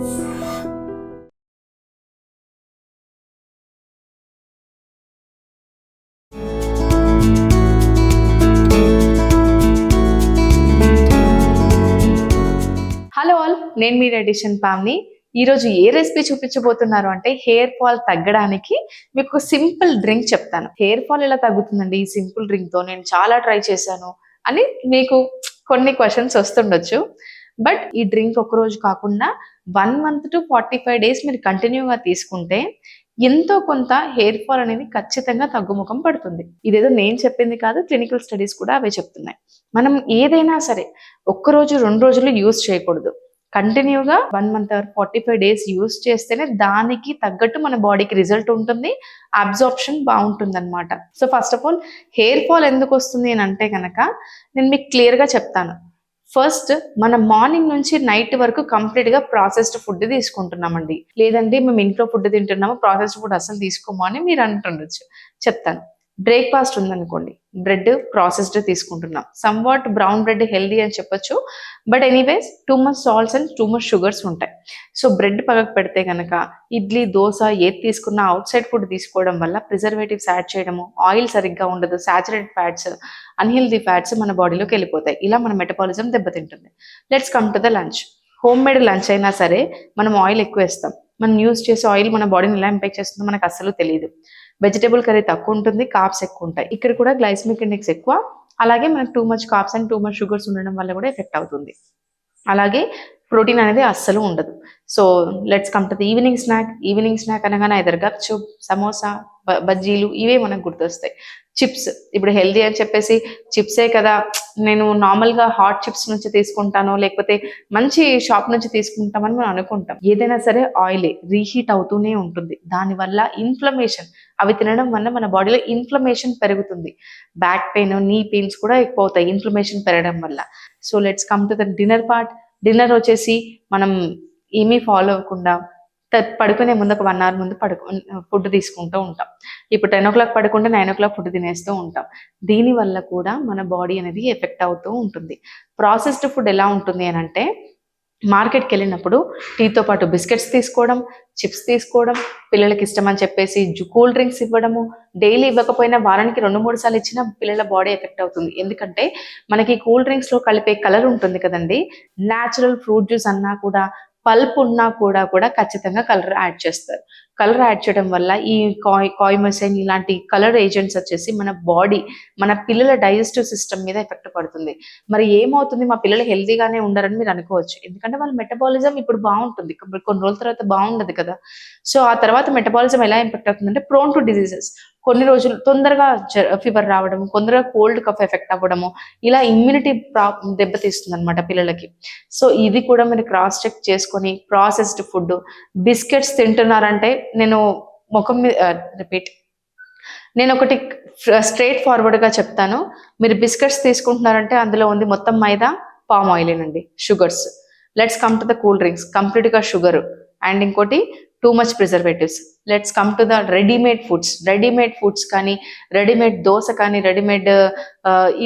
Hello all నేను మీ edition పామ్ని ఈరోజు ఏ recipe చూపించబోతున్నారు అంటే హెయిర్ ఫాల్ తగ్గడానికి మీకు సింపుల్ డ్రింక్ చెప్తాను. హెయిర్ ఫాల్ ఎలా తగ్గుతుందండి? ఈ సింపుల్ డ్రింక్తో నేను చాలా ట్రై చేశాను అని మీకు కొన్ని క్వశ్చన్స్ వస్తుండొచ్చు. బట్ ఈ డ్రింక్ ఒక రోజు కాకుండా one month to forty five days మీరు కంటిన్యూగా తీసుకుంటే ఎంతో కొంత హెయిర్ ఫాల్ అనేది ఖచ్చితంగా తగ్గుముఖం పడుతుంది. ఇదేదో నేను చెప్పింది కాదు క్లినికల్ స్టడీస్ కూడా అవే చెప్తున్నాయి. మనం ఏదైనా సరే ఒక్క రోజు రెండు రోజులు యూజ్ చేయకూడదు. కంటిన్యూగా one month or forty five days use చేస్తేనే దానికి తగ్గట్టు మన బాడీకి రిజల్ట్ ఉంటుంది అబ్జార్ప్షన్ బాగుంటుంది అనమాట so first of all hair fall ఎందుకు వస్తుంది అని అంటే కనుక నేను మీకు క్లియర్గా చెప్తాను. ఫస్ట్ మన మార్నింగ్ నుంచి నైట్ వరకు కంప్లీట్గా ప్రాసెస్డ్ ఫుడ్ తీసుకుంటున్నామండి. లేదంటే మేము ఇంట్లో ఫుడ్ తింటున్నాము ప్రాసెస్డ్ ఫుడ్ అసలు తీసుకోమని మీరు అంటుండొచ్చు. చెప్తాను. బ్రేక్ఫాస్ట్ ఉందనుకోండి. బ్రెడ్ ప్రాసెస్డ్ తీసుకుంటున్నాం. Somewhat brown bread healthy అని చెప్పొచ్చు. But anyways too much salts and too much sugars ఉంటాయి. సో బ్రెడ్ పక్కకు పెడితే కనుక ఇడ్లీ దోశ ఏది తీసుకున్నా అవుట్ సైడ్ ఫుడ్ తీసుకోవడం వల్ల ప్రిజర్వేటివ్స్ యాడ్ చేయడము ఆయిల్ సరిగ్గా ఉండదు సాచురేటెడ్ ఫ్యాట్స్ అన్హెల్దీ ఫ్యాట్స్ మన బాడీలోకి వెళ్ళిపోతాయి. ఇలా మన మెటబాలిజం దెబ్బతింటుంది. Let's come to the lunch homemade lunch అయినా సరే మనం ఆయిల్ ఎక్కువ వేస్తాం. మనం యూస్ చేసే ఆయిల్ మన బాడీని ఎలా ఇంపాక్ట్ చేస్తుందో మనకు అస్సలు తెలియదు వెజిటేబుల్ కర్రీ తక్కువ ఉంటుంది కాప్స్ ఎక్కువ ఉంటాయి. ఇక్కడ కూడా గ్లైసమిక్ ఇండెక్స్ ఎక్కువ. అలాగే మనకు too much carbs and too much sugars ఉండడం వల్ల కూడా ఎఫెక్ట్ అవుతుంది. అలాగే ప్రోటీన్ అనేది అస్సలు ఉండదు. So let's come to the evening snack evening snack అనగానే ఐదర్ గప్చుప్ సమోసా బ- బజ్జీలు ఇవే మనకు గుర్తొస్తాయి. చిప్స్. ఇప్పుడు హెల్దీ అని చెప్పేసి చిప్సే కదా. నేను నార్మల్గా హాట్ చిప్స్ నుంచి తీసుకుంటాను లేకపోతే మంచి షాప్ నుంచి తీసుకుంటామని మనం అనుకుంటాం. ఏదైనా సరే ఆయిలే రీహీట్ అవుతూనే ఉంటుంది. దానివల్ల ఇన్ఫ్లమేషన్ అవి తినడం వల్ల మన బాడీలో ఇన్ఫ్లమేషన్ పెరుగుతుంది. బ్యాక్ పెయిన్ నీ పెయిన్స్ కూడా ఎక్కువ అవుతాయి ఇన్ఫ్లమేషన్ పెరగడం వల్ల. So let's come to the dinner part dinner వచ్చేసి మనం ఏమీ ఫాలో అవ్వకుండా పడుకునే ముందు ఒక వన్ అవర్ ముందు పడుకు ఫుడ్ తీసుకుంటూ ఉంటాం. ఇప్పుడు టెన్ ఓ క్లాక్ పడుకుంటే నైన్ ఓ క్లాక్ ఫుడ్ తినేస్తూ ఉంటాం. దీని వల్ల కూడా మన బాడీ అనేది ఎఫెక్ట్ అవుతూ ఉంటుంది. ప్రాసెస్డ్ ఫుడ్ ఎలా ఉంటుంది అని అంటే మార్కెట్కి వెళ్ళినప్పుడు టీతో పాటు బిస్కెట్స్ తీసుకోవడం చిప్స్ తీసుకోవడం పిల్లలకి ఇష్టం అని చెప్పేసి కూల్ డ్రింక్స్ ఇవ్వడము డైలీ ఇవ్వకపోయినా వారానికి రెండు మూడు సార్లు ఇచ్చినా పిల్లల బాడీ ఎఫెక్ట్ అవుతుంది. ఎందుకంటే మనకి కూల్ డ్రింక్స్లో కలిపే కలర్ ఉంటుంది కదండి. న్యాచురల్ ఫ్రూట్ జ్యూస్ అన్నా కూడా పల్ప్ ఉన్నా కూడా కూడా ఖచ్చితంగా కలర్ యాడ్ చేస్తారు. కలర్ యాడ్ చేయడం వల్ల ఈ కాయ్ కాయిమసైన్ ఇలాంటి కలర్ ఏజెంట్స్ వచ్చేసి మన బాడీ మన పిల్లల డైజెస్టివ్ సిస్టమ్ మీద ఎఫెక్ట్ పడుతుంది. మరి ఏమవుతుంది? మా పిల్లలు హెల్తీగానే ఉండరని మీరు అనుకోవచ్చు. ఎందుకంటే వాళ్ళ మెటబాలిజం ఇప్పుడు బాగుంటుంది. కొన్ని రోజుల తర్వాత బాగుండదు కదా. సో ఆ తర్వాత మెటబాలిజం ఎలా ఇంపాక్ట్ అవుతుందంటే ప్రోన్ టు డిజీజెస్ కొన్ని రోజులు తొందరగా ఫీవర్ రావడం తొందరగా కోల్డ్ కఫ్ ఎఫెక్ట్ అవ్వడము ఇలా ఇమ్యూనిటీ ప్రా దెబ్బతీస్తుంది అనమాట పిల్లలకి. సో ఇది కూడా మీరు క్రాస్ చెక్ చేసుకొని ప్రాసెస్డ్ ఫుడ్ బిస్కెట్స్ తింటున్నారంటే నేను ముఖం మీద రిపీట్ నేను ఒకటి స్ట్రైట్ ఫార్వర్డ్గా చెప్తాను. మీరు బిస్కెట్స్ తీసుకుంటున్నారంటే అందులో ఉంది మొత్తం maida palm ఆయిలేనండి sugars let's come to the cool drinks కంప్లీట్గా షుగర్ అండ్ ఇంకోటి too much preservatives let's come to the readymade foods readymade foods కానీ రెడీమేడ్ దోశ కానీ రెడీమేడ్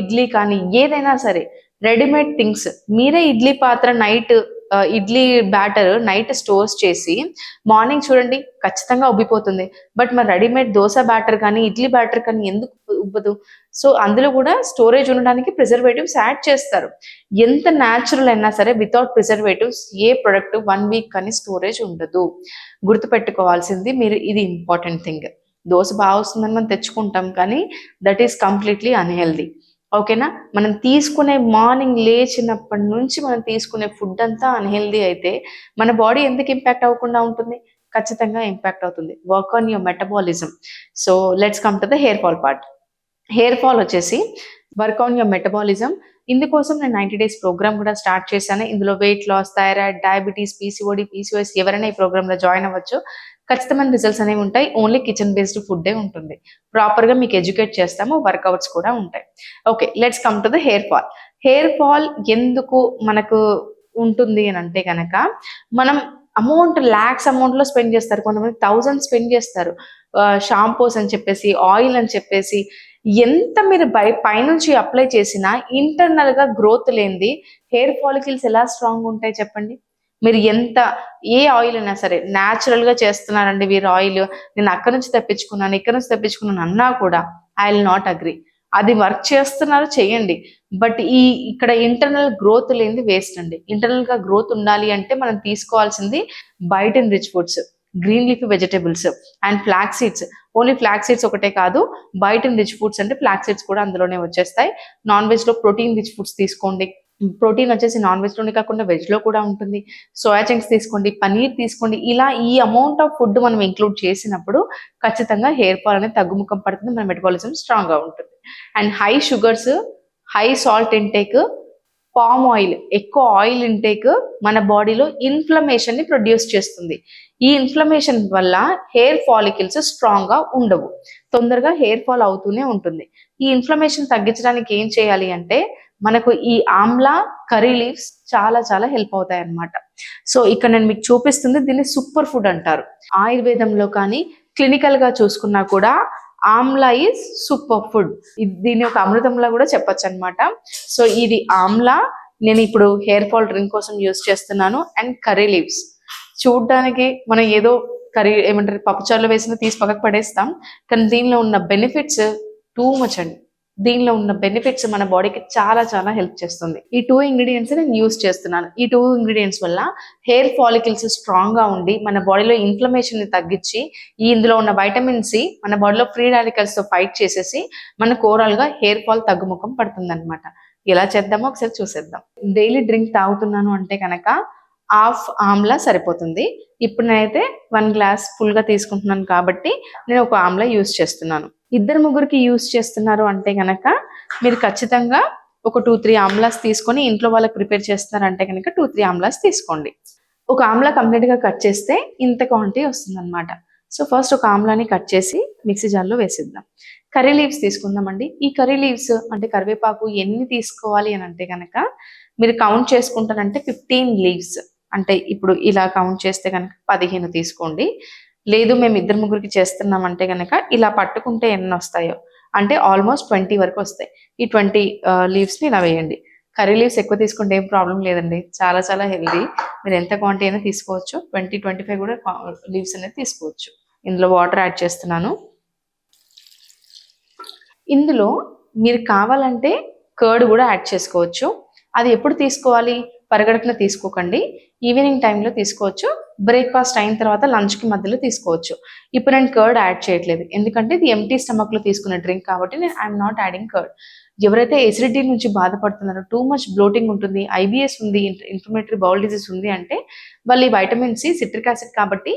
ఇడ్లీ కానీ ఏదైనా సరే రెడీమేడ్ థింగ్స్ మీరే ఇడ్లీ పాత్ర night idli batter night stores చేసి మార్నింగ్ చూడండి ఖచ్చితంగా ఉబ్బిపోతుంది. బట్ మరి రెడీమేడ్ దోశ బ్యాటర్ కానీ ఇడ్లీ బ్యాటర్ కానీ ఎందుకు ఉబ్బదు? సో అందులో కూడా స్టోరేజ్ ఉండడానికి ప్రిజర్వేటివ్స్ యాడ్ చేస్తారు. ఎంత న్యాచురల్ అయినా సరే వితౌట్ ప్రిజర్వేటివ్స్ ఏ ప్రొడక్ట్ వన్ వీక్ కానీ స్టోరేజ్ ఉండదు. గుర్తుపెట్టుకోవాల్సింది మీరు ఇది ఇంపార్టెంట్ థింగ్ దోశ బాగా వస్తుందని మనం తెచ్చుకుంటాం కానీ దట్ ఈస్ కంప్లీట్లీ అన్హెల్దీ ఓకేనా? మనం తీసుకునే మార్నింగ్ లేచినప్పటి నుంచి మనం తీసుకునే ఫుడ్ అంతా అన్హెల్దీ అయితే మన బాడీ ఎందుకు ఇంపాక్ట్ అవ్వకుండా ఉంటుంది? ఖచ్చితంగా ఇంపాక్ట్ అవుతుంది. Work on your metabolism so let's come to the hair fall part hair fall వచ్చేసి వర్క్ ఆన్ యువర్ మెటబాలిజం ఇందుకోసం నేను నైన్టీ డేస్ ప్రోగ్రామ్ కూడా స్టార్ట్ చేశాను. ఇందులో weight loss thyroid diabetes PCOD PCOS ఎవరైనా ఈ ప్రోగ్రాంలో జాయిన్ అవ్వచ్చు. ఖచ్చితమైన రిజల్ట్స్ అనేవి ఉంటాయి. ఓన్లీ కిచెన్ బేస్డ్ ఫుడ్డే ఉంటుంది. ప్రాపర్గా మీకు ఎడ్యుకేట్ చేస్తాము. వర్కౌట్స్ కూడా ఉంటాయి. Okay let's come to the hair fall hair fall ఎందుకు మనకు ఉంటుంది అని అంటే కనుక మనం అమౌంట్ ల్యాక్స్ అమౌంట్లో స్పెండ్ చేస్తారు. కొంతమంది థౌజండ్ స్పెండ్ చేస్తారు. షాంపూస్ అని చెప్పేసి ఆయిల్ అని చెప్పేసి ఎంత మీరు బై పైనుంచి అప్లై చేసినా ఇంటర్నల్గా గ్రోత్ లేనిది హెయిర్ ఫాలికల్స్ ఎలా స్ట్రాంగ్ ఉంటాయి చెప్పండి? మీరు ఎంత ఏ ఆయిల్ అయినా సరే న్యాచురల్గా చేస్తున్నారండి వీరు ఆయిల్ నేను అక్కడి నుంచి తెప్పించుకున్నాను ఇక్కడ నుంచి తెప్పించుకున్నాను అన్నా కూడా ఐ విల్ నాట్ అగ్రి అది వర్క్ చేస్తున్నారు చేయండి. బట్ ఈ ఇక్కడ ఇంటర్నల్ గ్రోత్ లేనిది వేస్ట్ అండి. ఇంటర్నల్గా గ్రోత్ ఉండాలి అంటే మనం తీసుకోవాల్సింది biotin rich foods green leaf vegetables and flax seeds only flax seeds ఒకటే కాదు బయట రిచ్ ఫుడ్స్ అంటే ఫ్లాక్ సీడ్స్ కూడా అందులోనే వచ్చేస్తాయి. నాన్ వెజ్లో ప్రోటీన్ రిచ్ ఫుడ్స్ తీసుకోండి. ప్రోటీన్ వచ్చేసి నాన్ వెజ్లోనే కాకుండా వెజ్లో కూడా ఉంటుంది. సోయా చంక్స్ తీసుకోండి పనీర్ తీసుకోండి. ఇలా ఈ అమౌంట్ ఆఫ్ ఫుడ్ మనం ఇంక్లూడ్ చేసినప్పుడు ఖచ్చితంగా హెయిర్ ఫాల్ అనేది తగ్గుముఖం పడుతుంది మన మెటబాలిజం స్ట్రాంగ్గా ఉంటుంది. And high sugars high salt intake palm oil ఎక్కువ ఆయిల్ ఇంటేక్ మన బాడీలో ఇన్ఫ్లమేషన్ని ప్రొడ్యూస్ చేస్తుంది. ఈ ఇన్ఫ్లమేషన్ వల్ల హెయిర్ ఫాలికల్స్ స్ట్రాంగ్గా ఉండవు. తొందరగా హెయిర్ ఫాల్ అవుతూనే ఉంటుంది. ఈ ఇన్ఫ్లమేషన్ తగ్గించడానికి ఏం చేయాలి అంటే మనకు ఈ ఆమ్లా కర్రీ లీవ్స్ చాలా చాలా హెల్ప్ అవుతాయి అన్నమాట సో ఇక్కడ నేను మీకు చూపిస్తుంది దీన్ని సూపర్ ఫుడ్ అంటారు. ఆయుర్వేదంలో కానీ క్లినికల్గా చూసుకున్నా కూడా ఆమ్లా ఈజ్ సూపర్ ఫుడ్ దీని ఒక అమృతంలా కూడా చెప్పొచ్చు అనమాట సో ఇది ఆమ్లా. నేను ఇప్పుడు హెయిర్ ఫాల్ డ్రింక్ కోసం యూస్ చేస్తున్నాను అండ్ కర్రీ లీవ్స్ చూడడానికి మనం ఏదో కర్రీ ఏమంటారు పప్పుచారులో వేసిన తీసి పక్కకు పడేస్తాం. కానీ దీనిలో ఉన్న బెనిఫిట్స్ టూ మచ్ అండి. దీనిలో ఉన్న బెనిఫిట్స్ మన బాడీకి చాలా చాలా హెల్ప్ చేస్తుంది. ఈ టూ ఇంగ్రీడియంట్స్ నేను యూస్ చేస్తున్నాను. ఈ టూ ఇంగ్రీడియంట్స్ వల్ల హెయిర్ ఫాలికల్స్ స్ట్రాంగ్గా ఉండి మన బాడీలో ఇన్ఫ్లమేషన్ని తగ్గించి ఈ ఇందులో ఉన్న వైటమిన్ సి మన బాడీలో ఫ్రీ రాడికల్స్తో ఫైట్ చేసేసి మనకు ఓవరాల్గా హెయిర్ ఫాల్ తగ్గుముఖం పడుతుంది అనమాట ఎలా చేద్దామో ఒకసారి చూసేద్దాం. డైలీ డ్రింక్ తాగుతున్నాను అంటే కనుక హాఫ్ ఆమ్లా సరిపోతుంది. ఇప్పుడు నేనైతే వన్ గ్లాస్ ఫుల్గా తీసుకుంటున్నాను కాబట్టి నేను ఒక ఆమ్లా యూస్ చేస్తున్నాను. ఇద్దరు ముగ్గురికి యూస్ చేస్తున్నారు అంటే గనక మీరు ఖచ్చితంగా ఒక టూ త్రీ ఆమ్లాస్ తీసుకొని ఇంట్లో వాళ్ళకి ప్రిపేర్ చేస్తున్నారంటే కనుక టూ త్రీ ఆమ్లాస్ తీసుకోండి. ఒక ఆమ్లా కంప్లీట్గా కట్ చేస్తే ఇంత క్వాంటిటీ వస్తుంది అనమాట సో ఫస్ట్ ఒక ఆమ్లాని కట్ చేసి మిక్సీ జార్లో వేసిద్దాం. కర్రీ లీవ్స్ తీసుకుందామండి. ఈ కర్రీ లీవ్స్ అంటే కరివేపాకు ఎన్ని తీసుకోవాలి అని అంటే కనుక మీరు కౌంట్ చేసుకుంటారంటే ఫిఫ్టీన్ లీవ్స్. అంటే ఇప్పుడు ఇలా కౌంట్ చేస్తే కనుక పదిహేను తీసుకోండి. లేదు మేము ఇద్దరు ముగ్గురికి చేస్తున్నామంటే కనుక ఇలా పట్టుకుంటే ఎన్ని వస్తాయో అంటే ఆల్మోస్ట్ ట్వంటీ వరకు వస్తాయి. ఈ ట్వంటీ లీవ్స్ని ఇలా వేయండి. కర్రీ లీవ్స్ ఎక్కువ తీసుకుంటే ఏం ప్రాబ్లం లేదండి. చాలా చాలా హెల్దీ మీరు ఎంత క్వాంటిటీ అయినా తీసుకోవచ్చు. ట్వంటీ ట్వంటీ ఫైవ్ కూడా లీవ్స్ అనేది తీసుకోవచ్చు. ఇందులో వాటర్ యాడ్ చేస్తున్నాను. ఇందులో మీరు కావాలంటే కర్డ్ కూడా యాడ్ చేసుకోవచ్చు. అది ఎప్పుడు తీసుకోవాలి? పరిగడుపున తీసుకోకండి. ఈవినింగ్ టైంలో తీసుకోవచ్చు. బ్రేక్ఫాస్ట్ అయిన తర్వాత లంచ్కి మధ్యలో తీసుకోవచ్చు. ఇప్పుడు నేను కర్డ్ యాడ్ చేయట్లేదు. ఎందుకంటే ఇది ఎంటీ స్టమక్లో తీసుకున్న డ్రింక్ కాబట్టి నేను ఐఎమ్ నాట్ యాడింగ్ కర్డ్ ఎవరైతే ఎసిడిటీ నుంచి బాధపడుతున్నారో టూ మచ్ బ్లోటింగ్ ఉంటుంది ఐబిఎస్ ఉంది ఇన్ఫ్లమేటరీ బౌల్ డిజీస్ ఉంది అంటే వాళ్ళు ఈ వైటమిన్ సి సిట్రిక్ యాసిడ్ కాబట్టి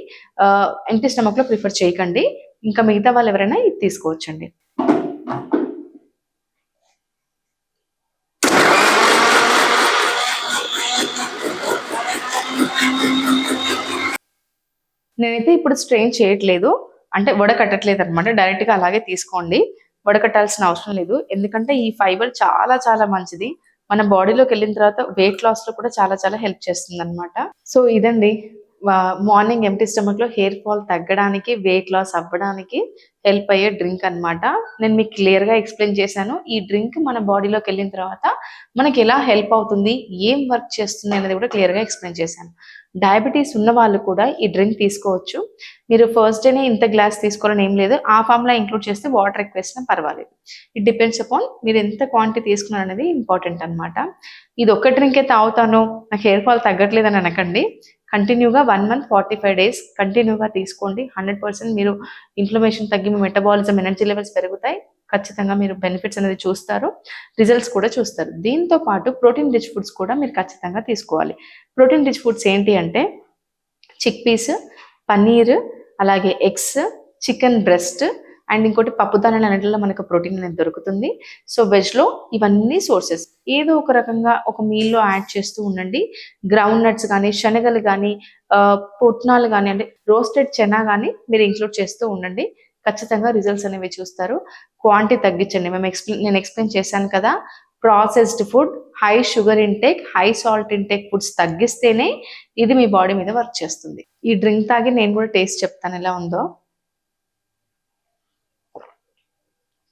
ఎంటీ స్టమక్లో ప్రిఫర్ చేయకండి. ఇంకా మిగతా వాళ్ళు ఎవరైనా ఇది తీసుకోవచ్చండి. నేనైతే ఇప్పుడు స్ట్రెయిన్ చేయట్లేదు. అంటే వడకట్టట్లేదు అనమాట డైరెక్ట్గా అలాగే తీసుకోండి. వడకట్టాల్సిన అవసరం లేదు. ఎందుకంటే ఈ ఫైబర్ చాలా చాలా మంచిది. మన బాడీలోకి వెళ్ళిన తర్వాత వెయిట్ లాస్లో కూడా చాలా చాలా హెల్ప్ చేస్తుంది అనమాట సో ఇదండి. మార్నింగ్ ఎంటీ స్టమక్లో హెయిర్ ఫాల్ తగ్గడానికి వెయిట్ లాస్ అవ్వడానికి హెల్ప్ అయ్యే డ్రింక్ అనమాట నేను మీకు క్లియర్గా ఎక్స్ప్లెయిన్ చేశాను. ఈ డ్రింక్ మన బాడీలోకి వెళ్ళిన తర్వాత మనకి ఎలా హెల్ప్ అవుతుంది ఏం వర్క్ చేస్తుంది అనేది కూడా క్లియర్గా ఎక్స్ప్లెయిన్ చేశాను. డయాబెటీస్ ఉన్న వాళ్ళు కూడా ఈ డ్రింక్ తీసుకోవచ్చు. మీరు ఫస్ట్ డేనే ఇంత గ్లాస్ తీసుకోవాలని ఏం లేదు. ఆ ఫామ్లో ఇంక్లూడ్ చేస్తే వాటర్ ఎక్కువ వేసినా పర్వాలేదు. ఇట్ డిపెండ్స్ అపాన్ మీరు ఎంత క్వాంటిటీ తీసుకున్నారు అనేది ఇంపార్టెంట్ అన్నమాట. ఇది ఒక్క డ్రింకే తాగుతాను నాకు హెయిర్ ఫాల్ తగ్గట్లేదు అని అనకండి. కంటిన్యూగా one month forty five days కంటిన్యూగా తీసుకోండి. హండ్రెడ్ పర్సెంట్ మీరు ఇన్ఫ్లమేషన్ తగ్గి మీ మెటబాలిజం ఎనర్జీ లెవెల్స్ పెరుగుతాయి. ఖచ్చితంగా మీరు బెనిఫిట్స్ అనేది చూస్తారు. రిజల్ట్స్ కూడా చూస్తారు. దీంతో పాటు ప్రోటీన్ రిచ్ ఫుడ్స్ కూడా మీరు ఖచ్చితంగా తీసుకోవాలి. ప్రోటీన్ రిచ్ ఫుడ్స్ ఏంటి అంటే చిక్ పీస్ పన్నీర్ అలాగే ఎగ్స్ చికెన్ బ్రెస్ట్ అండ్ ఇంకోటి పప్పుదానాలు అన్నింటిలో మనకు ప్రోటీన్ అనేది దొరుకుతుంది. సో వెజ్లో ఇవన్నీ సోర్సెస్ ఏదో ఒక రకంగా ఒక మీల్లో యాడ్ చేస్తూ ఉండండి. గ్రౌండ్ నట్స్ కానీ శనగలు కానీ పుట్నాలు కానీ అంటే రోస్టెడ్ చెనా కానీ మీరు ఇంక్లూడ్ చేస్తూ ఉండండి. ఖచ్చితంగా రిజల్ట్స్ అనేవి చూస్తారు. క్వాంటిటీ తగ్గించండి. మేము ఎక్స్ప్లెయిన్ నేను ఎక్స్ప్లెయిన్ చేశాను కదా. Processed food high sugar intake high salt intake foods తగ్గిస్తేనే ఇది మీ బాడీ మీద వర్క్ చేస్తుంది. ఈ డ్రింక్ తాగి నేను కూడా టేస్ట్ చెప్తాను ఎలా ఉందో.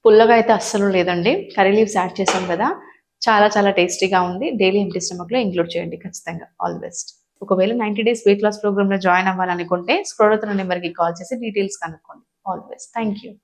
పుల్లగా అయితే అస్సలు లేదండి. కర్రీ లీవ్స్ యాడ్ చేసాం కదా. చాలా చాలా టేస్టీగా ఉంది. డైలీ ఎంటీ స్టమక్లో ఇంక్లూడ్ చేయండి ఖచ్చితంగా. ఆల్ బెస్ట్ ఒకవేళ నైంటీ డేస్ వెయిట్ లాస్ ప్రోగ్రామ్లో జాయిన్ అవ్వాలనుకుంటే స్క్రోడతున్న నెంబర్కి నెంబర్కి కాల్ చేసి డీటెయిల్స్ కనుక్కోండి. always. Thank you.